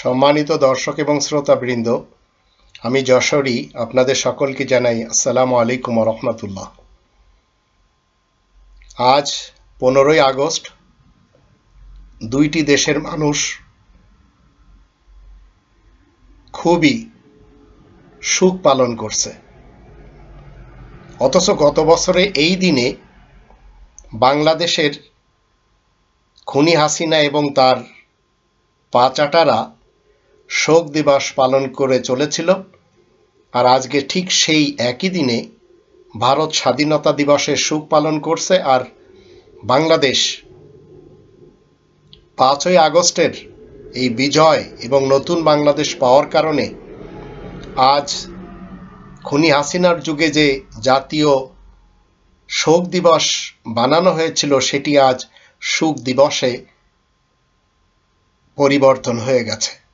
সম্মানিত দর্শক এবং শ্রোতাবৃন্দ, আমি যশোরী, আপনাদের সকলকে জানাই আসসালামু আলাইকুম রহমতুল্লাহ। আজ পনেরোই আগস্ট, দুইটি দেশের মানুষ খুবই সুখ পালন করছে। অথচ গত বছরে এই দিনে বাংলাদেশের খুনি হাসিনা এবং তার পাচাটারা শোক দিবস পালন করে চলেছিল। আর আজকে ঠিক সেই একই দিনে ভারত স্বাধীনতা দিবসের সুখ পালন করছে আর বাংলাদেশ পাঁচই আগস্টের এই বিজয় এবং নতুন বাংলাদেশ পাওয়ার কারণে আজ খুনি হাসিনার যুগে যে জাতীয় শোক দিবস বানানো হয়েছিল, সেটি আজ সুখ দিবসে পরিবর্তন হয়ে গেছে।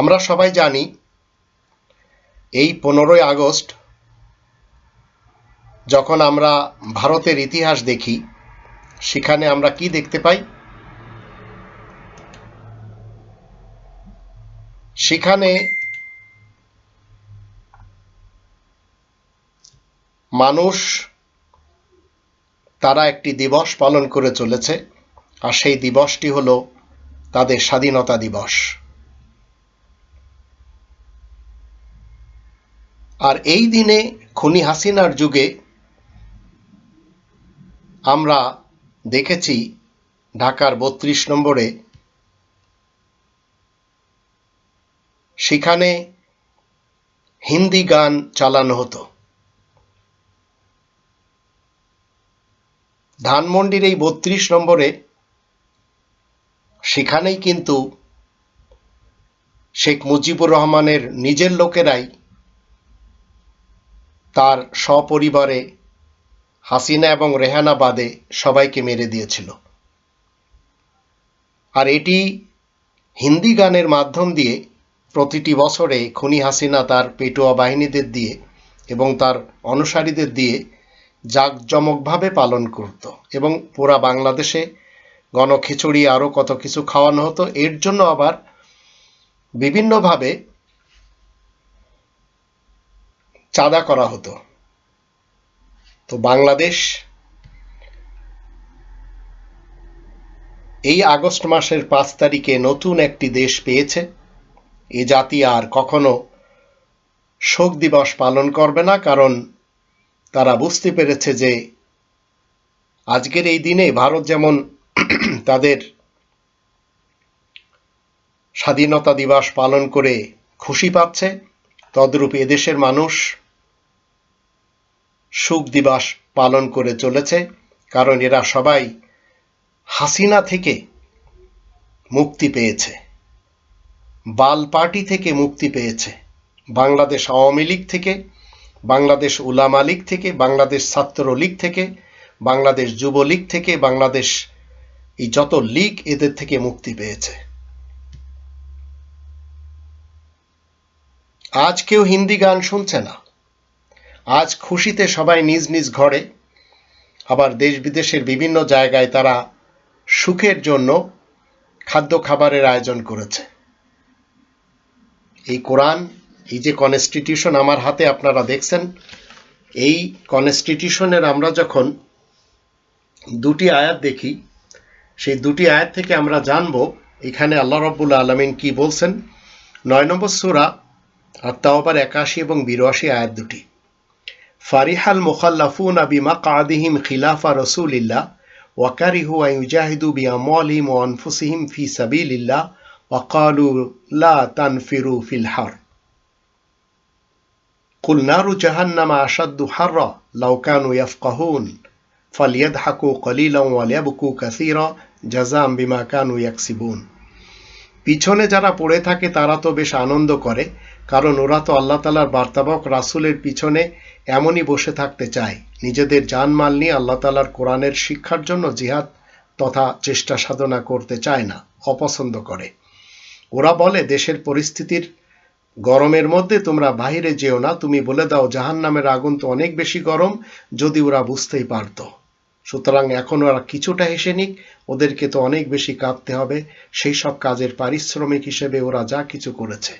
আমরা সবাই জানি এই পনেরোই আগস্ট যখন আমরা ভারতের ইতিহাস দেখি, সেখানে আমরা কি দেখতে পাই? সেখানে মানুষ তারা একটি দিবস পালন করে চলেছে, আর সেই দিবসটি হলো তাদের স্বাধীনতা দিবস। আর এই দিনে খুনি হাসিনার যুগে আমরা দেখেছি ঢাকার বত্রিশ নম্বরে সেখানে হিন্দি গান চালানো হতো। ধানমন্ডির এই বত্রিশ নম্বরে সেখানেই কিন্তু শেখ মুজিবুর রহমানের নিজের লোকেরাই তার সপরিবারে হাসিনা এবং রেহানা বাদে সবাইকে মেরে দিয়েছিল। আর এটি হিন্দি গানের মাধ্যম দিয়ে প্রতিটি বছরে খুনি হাসিনা তার পেটুয়া বাহিনীদের দিয়ে এবং তার অনুসারীদের দিয়ে জাঁকজমকভাবে পালন করত এবং পুরা বাংলাদেশে গণখিচুড়ি আরও কত কিছু খাওয়ানো হতো, এর জন্য আবার বিভিন্নভাবে চাঁদা করা হতো। তো বাংলাদেশ এই আগস্ট মাসের পাঁচ তারিখে নতুন একটি দেশ পেয়েছে। এ জাতি আর কখনো শোক দিবস পালন করবে না, কারণ তারা বুঝতে পেরেছে যে আজকের এই দিনে ভারত যেমন তাদের স্বাধীনতা দিবস পালন করে খুশি পাচ্ছে, তদ্রূপ এদেশের মানুষ সুখ দিবস পালন করে চলেছে, কারণ এরা সবাই হাসিনা থেকে মুক্তি পেয়েছে, বাল পার্টি থেকে মুক্তি পেয়েছে, বাংলাদেশ আওয়ামী লীগ থেকে, বাংলাদেশ উলামা লীগ থেকে, বাংলাদেশ ছাত্র লীগ থেকে, বাংলাদেশ যুবলীগ থেকে, বাংলাদেশ এই যত লীগ এদের থেকে মুক্তি পেয়েছে। আজ কেউ হিন্দি গান শুনছে না। আজ খুশিতে সবাই নিজ নিজ ঘরে, আবার দেশ বিদেশের বিভিন্ন জায়গায় তারা সুখের জন্য খাদ্য খাবারের আয়োজন করেছে। এই কোরআন, এই যে কনস্টিটিউশন আমার হাতে আপনারা দেখছেন, এই কনস্টিটিউশনের আমরা যখন দুটি আয়াত দেখি, সেই দুটি আয়াত থেকে আমরা জানব এখানে আল্লাহ রব্বুল আলমিন কি বলছেন। নয় নম্বর সুরা আর একাশি এবং বিরাশি আয়াত দুটি। ফারিহাল মুখাল্লাফুন বিমা কাদিহিম খিলাফা রসুলিল্লাহ ওয়াকারিহু আইজাহিদু বিআমওয়ালিহিম ওয়া আনফুসিহিম ফি সাবিলিল্লাহ ওয়াকালু লা তানফিরু ফিল হার قل نار جهنم أشد حرا لو كانوا يفقهون فليضحكوا قليلا وليبكوا كثيرا جزاء بما كانوا يكسبون পিছনে যারা পড়ে থাকে তারা তো বেশ আনন্দ করে কারণ ওরা তো আল্লাহ তালার বার্তাবক রাসুলের পিছনে এমনই বসে থাকতে চায়। নিজেদের জানমাল নিয়ে আল্লাহ তালার কোরআনের শিক্ষার জন্য জিহাদ তথা চেষ্টা সাধনা করতে চায় না, অপছন্দ করে। ওরা বলে, দেশের পরিস্থিতির গরমের মধ্যে তোমরা বাহিরে যেও না। তুমি বলে দাও জাহান নামের আগুন তো অনেক বেশি গরম, যদি ওরা বুঝতেই পারত। সুতরাং এখন ওরা কিছুটা হেসে নিক, ওদেরকে তো অনেক বেশি কাঁদতে হবে। সেই সব কাজের পারিশ্রমিক হিসেবে ওরা যা কিছু করেছে।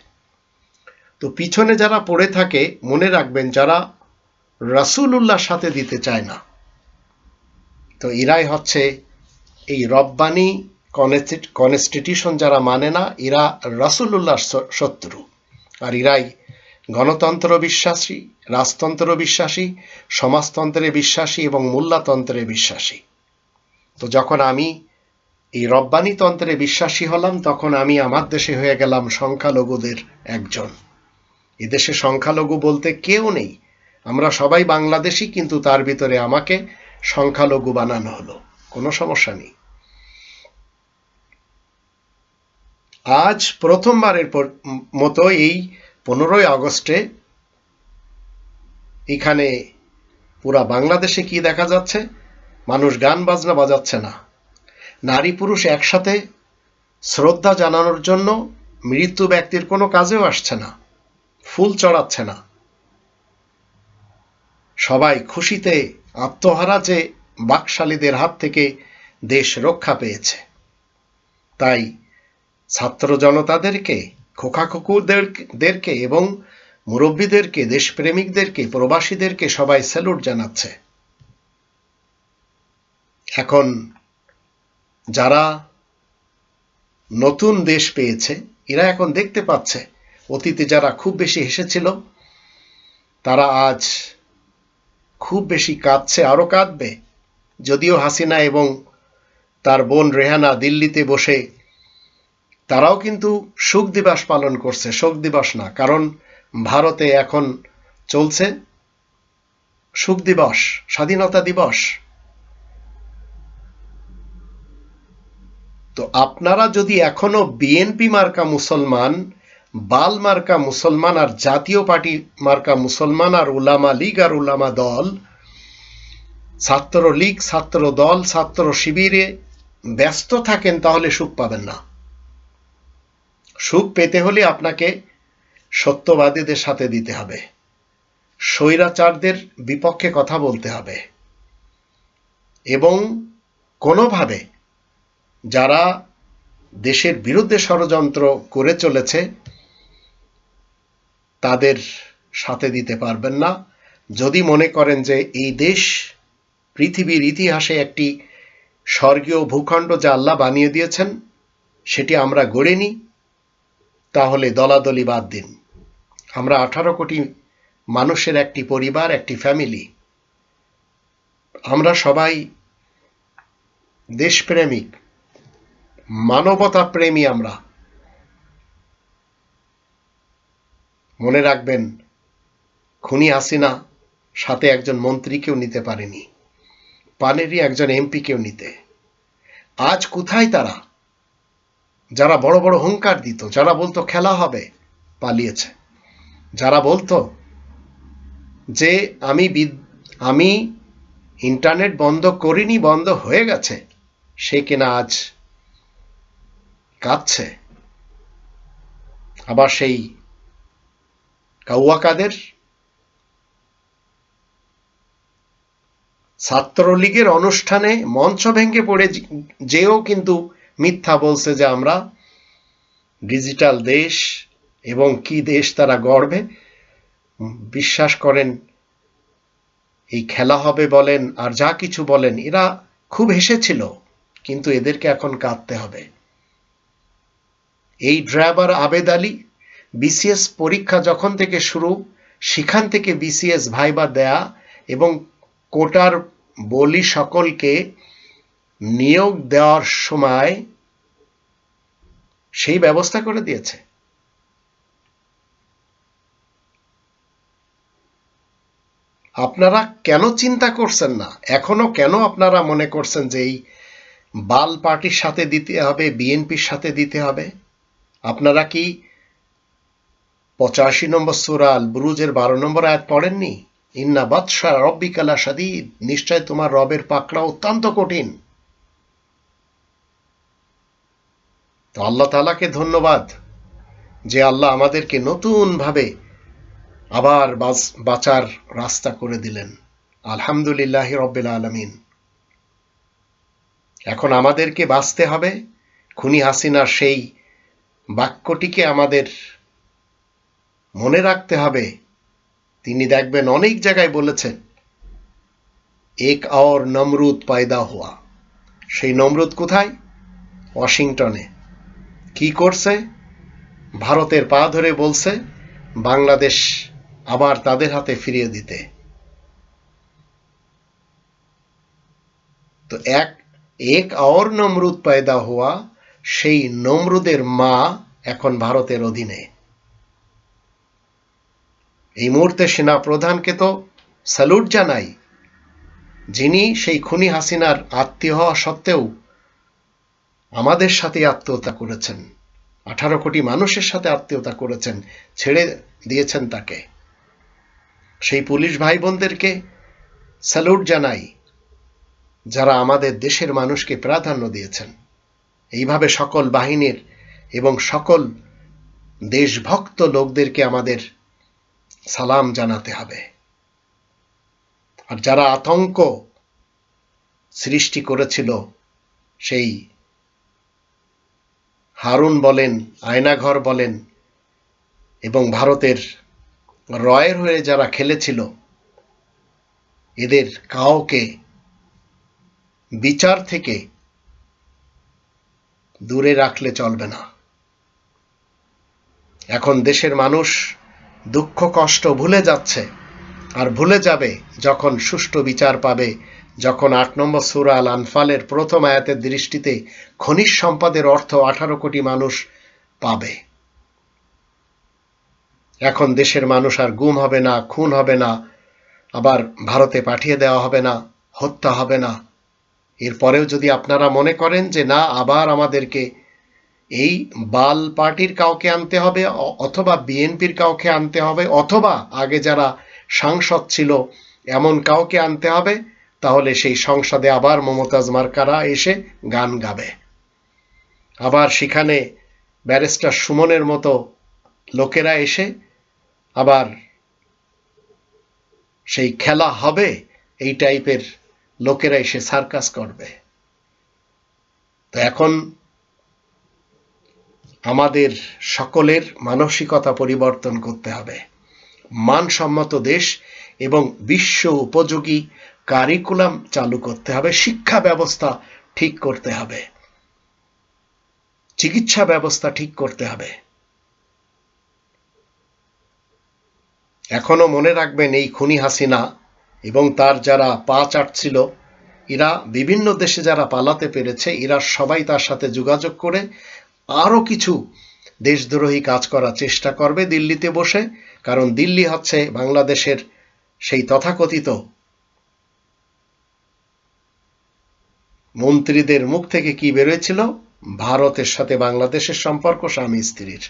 তো পিছনে যারা পড়ে থাকে, মনে রাখবেন, যারা রাসূলুল্লাহর সাথে দিতে চায় না। তো এরাই হচ্ছে এই রব্বানি কনস্টিটিউশন যারা মানে না এরা রাসূলুল্লাহর শত্রু। আর এরাই গণতন্ত্র বিশ্বাসী, রাজতন্ত্র বিশ্বাসী, সমাজতন্ত্রে বিশ্বাসী এবং মোল্লাতন্ত্রে বিশ্বাসী। তো যখন আমি এই রব্বানি তন্ত্রে বিশ্বাসী হলাম, তখন আমি আমার দেশে হয়ে গেলাম সংখ্যালঘুদের একজন। এদেশে সংখ্যালঘু বলতে কেউ নেই। আমরা সবাই বাংলাদেশি, কিন্তু তার ভিতরে আমাকে সংখ্যালঘু বানানো হলো। কোনো সমস্যা নেই। আজ প্রথমবারের মতো এই পনেরোই আগস্টে এখানে পুরা বাংলাদেশে কি দেখা যাচ্ছে? মানুষ গান বাজনা বাজাচ্ছে না। নারী পুরুষ একসাথে শ্রদ্ধা জানানোর জন্য মৃত্যু ব্যক্তির কোনো কাজেও আসছে না। ফুল চড়াচ্ছে না। সবাই খুশিতে আত্মহারা যে বাকশালীদের হাত থেকে দেশ রক্ষা পেয়েছে। তাই ছাত্র জনতাদেরকে খোকাখুকুদেরকে এবং মুরব্বীদেরকে, দেশপ্রেমিকদেরকে, প্রবাসীদেরকে সবাই স্যালুট জানাচ্ছে। এখন যারা নতুন দেশ পেয়েছে, এরা এখন দেখতে পাচ্ছে, অতীতে যারা খুব বেশি হেসেছিল, তারা আজ খুব বেশি কাঁদছে, আরও কাঁদবে। যদিও হাসিনা এবং তার বোন রেহানা দিল্লিতে বসে, তারাও কিন্তু শোক দিবস পালন করছে। শোক দিবস না, কারণ ভারতে এখন চলছে শোক দিবস, স্বাধীনতা দিবস। তো আপনারা যদি এখনও বিএনপি মার্কা মুসলমান বাল মার্কা মুসলমান আর জাতীয় পার্টি মার্কা মুসলমান আর উলামা লীগ আর উলামা দল ছাত্র লীগ ছাত্র দল ছাত্র শিবিরে ব্যস্ত থাকেন তাহলে সুখ পাবেন না। সুখ পেতে হলে আপনাকে সত্যবাদীদের সাথে দিতে হবে। স্বৈরাচারদের বিপক্ষে কথা বলতে হবে। এবং কোনোভাবে যারা দেশের বিরুদ্ধে ষড়যন্ত্র করে চলেছে তাদের সাথে দিতে পারবেন না। যদি মনে করেন যে এই দেশ পৃথিবীর ইতিহাসে একটি স্বর্গীয় ভূখণ্ড যা আল্লাহ বানিয়ে দিয়েছেন, সেটি আমরা গড়ে নিই, তাহলে দলাদলি বাদ দিন। আমরা আঠারো কোটি মানুষের একটি পরিবার, একটি ফ্যামিলি। আমরা সবাই দেশপ্রেমিক মানবতা প্রেমী আমরা। মনে রাখবেন, খুনি হাসিনা সাথে একজন মন্ত্রীকেও নিতে পারেনি, পানেরই একজন এমপিকেও নিতে। আজ কোথায় তারা? যারা বড় বড় হুঙ্কার দিত, যারা বলতো খেলা হবে, পালিয়েছে। যারা বলতো যে আমি আমি ইন্টারনেট বন্ধ করিনি, বন্ধ হয়ে গেছে, সে কিনা আজ কাঁদছে। আবার সেই কাউয়া কাদের ছাত্রলীগের অনুষ্ঠানে মঞ্চ ভেঙে পড়ে যেও কিন্তু মিথ্যা বলছে যে আমরা ডিজিটাল দেশ এবং কি দেশ তারা গড়বে। বিশ্বাস করেন, এই খেলা হবে বলেন আর যা কিছু বলেন, এরা খুব হেসেছিল, কিন্তু এদেরকে এখন কাঁদতে হবে। এই ড্রাইভার আবেদ আলী বিসিএস পরীক্ষা যখন থেকে শুরু, সেখান থেকে বিসিএস ভাইবা দেয়া এবং কোটার বলি সকলকে নিয়োগ দেওয়ার সময় সেই ব্যবস্থা করে দিয়েছে। আপনারা কেন চিন্তা করছেন না? এখনও কেন আপনারা মনে করছেন যে এই বাল পার্টির সাথে দিতে হবে বিএনপির সাথে দিতে হবে? আপনারা কি পঁচাশি নম্বর সুরাল বুরুজের বারো নম্বর আয়াত পড়েননি? ইন্না বাদশা রব্বিকালা সাদিদ নিশ্চয় তোমার রবের পাকড়া অত্যন্ত কঠিন। তো আল্লাহ তালাকে ধন্যবাদ যে আল্লাহ আমাদেরকে নতুন ভাবে আবার বাঁচার রাস্তা করে দিলেন। আলহামদুলিল্লাহ রব্বিল আলমিন। এখন আমাদেরকে বাঁচতে হবে। খুনি হাসিনার সেই বাক্যটিকে আমাদের মনে রাখতে হবে, তিনি দেখবেন অনেক জায়গায় বলেছেন, এক আওর নমরুদ পায়দা হওয়া। সেই নমরুদ কোথায়? ওয়াশিংটনে। কি করছে? ভারতের পা ধরে বলছে, বাংলাদেশ আবার তাদের হাতে ফিরিয়ে দিতে। তো এক এক আওর নমরুদ পায়দা হওয়া, সেই নমরুদের মা এখন ভারতের অধীনে। এই মুহূর্তে সেনা প্রধানকে তো স্যালুট জানাই, যিনি সেই খুনি হাসিনার আত্মীয় হওয়া সত্ত্বেও আমাদের সাথে আত্মীয়তা করেছেন। আঠারো কোটি মানুষের সাথে আত্মীয়তা করেছেন, ছেড়ে দিয়েছেন তাকে। সেই পুলিশ ভাই বোনদেরকে স্যালুট জানাই, যারা আমাদের দেশের মানুষকে প্রাধান্য দিয়েছেন। এইভাবে সকল বাহিনীর এবং সকল দেশভক্ত লোকদেরকে আমাদের সালাম জানাতে হবে। আর যারা আতঙ্ক সৃষ্টি করেছিল, সেই হারুন বলেন, আয়নাঘর বলেন এবং ভারতের রয়ের হয়ে যারা খেলেছিল, এদের কাউকে বিচার থেকে দূরে রাখলে চলবে না। এখন দেশের মানুষ দুঃখ কষ্ট ভুলে যাচ্ছে আর ভুলে যাবে যখন সুষ্ঠু বিচার পাবে, যখন আট নম্বর সুরা আনফালের প্রথম আয়াতের দৃষ্টিতে খনিজ সম্পদের অর্থ আঠারো কোটি মানুষ পাবে। এখন দেশের মানুষ আর গুম হবে না, খুন হবে না, আবার ভারতে পাঠিয়ে দেওয়া হবে না, হত্যা হবে না। এরপরেও যদি আপনারা মনে করেন যে না, আবার আমাদেরকে এই বাল পার্টির কাউকে আনতে হবে অথবা বিএনপির কাউকে আনতে হবে, অথবা আগে যারা সাংসদ ছিল এমন কাউকে আনতে হবে, তাহলে সেই সংসদে আবার মমতাজ মার্কারা এসে গান গাবে। আবার সেখানে ব্যারিস্টার সুমনের মতো লোকেরা এসে আবার সেই খেলা হবে, এই টাইপের লোকেরা এসে সার্কাস করবে। তো এখন আমাদের সকলের মানসিকতা পরিবর্তন করতে হবে। মানসম্মত দেশ এবং বিশ্ব উপযোগী কারিকুলাম চালু করতে হবে। শিক্ষা ব্যবস্থা ঠিক করতে হবে। চিকিৎসা ব্যবস্থা ঠিক করতে হবে। এখনও মনে রাখবেন এই খুনি হাসিনা এবং তার যারা পা চাটছিল, এরা বিভিন্ন দেশে যারা পালাতে পেরেছে, এরা সবাই তার সাথে যোগাযোগ করে আরও কিছু দেশদ্রোহী কাজ করার চেষ্টা করবে দিল্লিতে বসে, কারণ দিল্লি হচ্ছে বাংলাদেশের সেই তথাকথিত মন্ত্রীদের মুখ থেকে কি বেরোয়েছিল? ভারতের সাথে বাংলাদেশের সম্পর্ক স্বামী স্ত্রীর।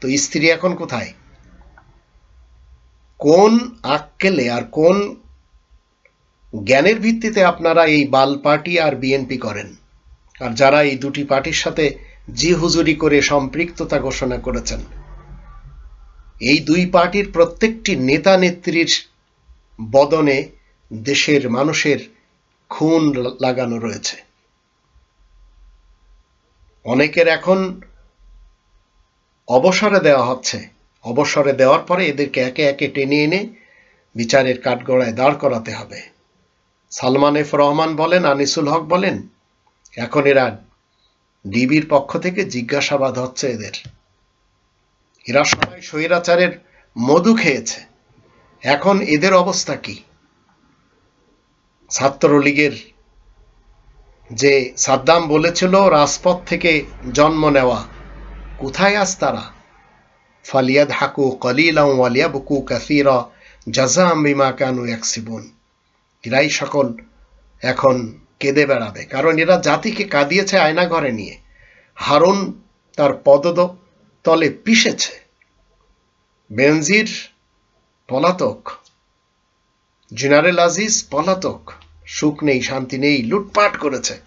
তো স্ত্রী এখন কোথায়? কোন আক্কেলে আর কোন জ্ঞানের ভিত্তিতে আপনারা এই বাল পার্টি আর বিএনপি করেন? আর যারা এই দুটি পার্টির সাথে জি হুজুরি করে সম্পৃক্ততা ঘোষণা করেছেন। এই দুই পার্টির প্রত্যেকটি নেতা নেত্রীর বদনে দেশের মানুষের খুন লাগানো রয়েছে। অনেকের এখন অবসরে দেওয়া হচ্ছে। অবসরে দেওয়ার পরে এদেরকে একে একে টেনে এনে বিচারের কাঠগড়ায় দাঁড় করাতে হবে। সালমান এফ রহমান বলেন, আনিসুল হক বলেন, এখন এরা ডিবির পক্ষ থেকে জিজ্ঞাসাবাদ হচ্ছে এদের। এরা সবাই স্বৈরাচারের মধু খেয়েছে। এখন এদের অবস্থা কি? ছাত্রলীগের যে সাদ্দাম বলেছিল, রাজপথ থেকে জন্ম নেওয়া, কোথায় আজ তারা? ফালিয়াদ হাকু কলিলাম ওয়ালিয়াবকু কাসিরা জাজাম বিমা কানু একসিবুন এরাই সকল এখন কেঁদে বেড়াবে। কারণ এরা জাতিকে কাঁদিয়েছে আয়না ঘরে নিয়ে। হারুন তার পদদ তলে পিষেছে। বেনজির পলাতক। জেনারেল আজিজ পলাতক। সুখ নেই, শান্তি নেই, লুটপাট করেছে।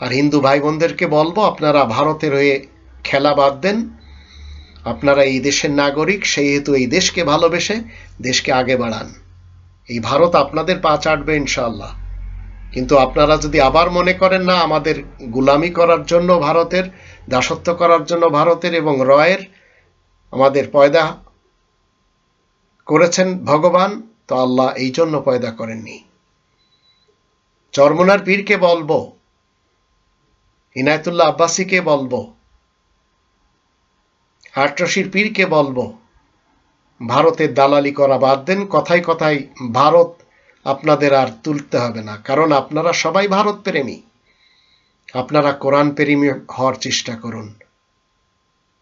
আর হিন্দু ভাই বোনদেরকে বলব, আপনারা ভারতের হয়ে খেলা বাদ দেন। আপনারা এই দেশের নাগরিক সেই হেতু এই দেশকে ভালোবেসে দেশকে আগে বাড়ান। এই ভারত আপনাদের পা চাটবে ইনশাল্লাহ কিন্তু আপনারা যদি আবার মনে করেন না, আমাদের গুলামি করার জন্য ভারতের, দাসত্ব করার জন্য ভারতের এবং রয়ের আমাদের পয়দা করেছেন ভগবান, তো আল্লাহ এই জন্য পয়দা করেননি। চরমনার পীরকে বলব, ইনায়তুল্লাহ আব্বাসীকে বলব আটরশির পীরকে বলব, ভারতের দালালি করা বাদ দেন, কথায় কথায় ভারত আপনাদের আর তুলতে হবে না, কারণ আপনারা সবাই ভারত প্রেমী। আপনারা কোরআন প্রেমী হওয়ার চেষ্টা করুন।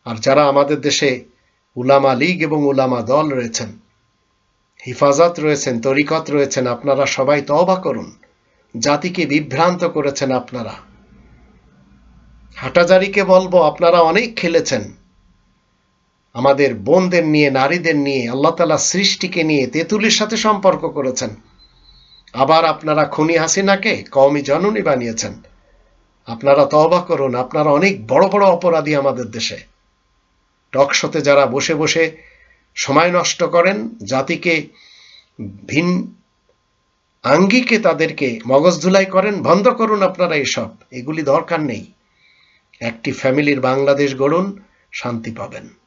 আর যারা আমাদের দেশে উলামা লীগ এবং উলামা দল রয়েছেন, হিফাজত রয়েছেন, তরিকত রয়েছেন, আপনারা সবাই তওবা করুন। জাতিকে বিভ্রান্ত করেছেন আপনারা। হাটাজারিকে বলব, আপনারা অনেক খেলেছেন। আমাদের বোনদের নিয়ে, নারীদের নিয়ে, আল্লাহ তালা সৃষ্টিকে নিয়ে তেঁতুলির সাথে সম্পর্ক করেছেন। আবার আপনারা খুনি হাসিনাকে কওমি জননী বানিয়েছেন। আপনারা তওবা করুন, আপনারা অনেক বড় বড় অপরাধী আমাদের দেশে। টকশোতে যারা বসে বসে সময় নষ্ট করেন, জাতিকে ভিন আঙ্গিকে তাদেরকে মগজ ধুলাই করেন, বন্ধ করুন আপনারা এসব, এগুলি দরকার নেই। একটি ফ্যামিলির বাংলাদেশ গড়ুন, শান্তি পাবেন।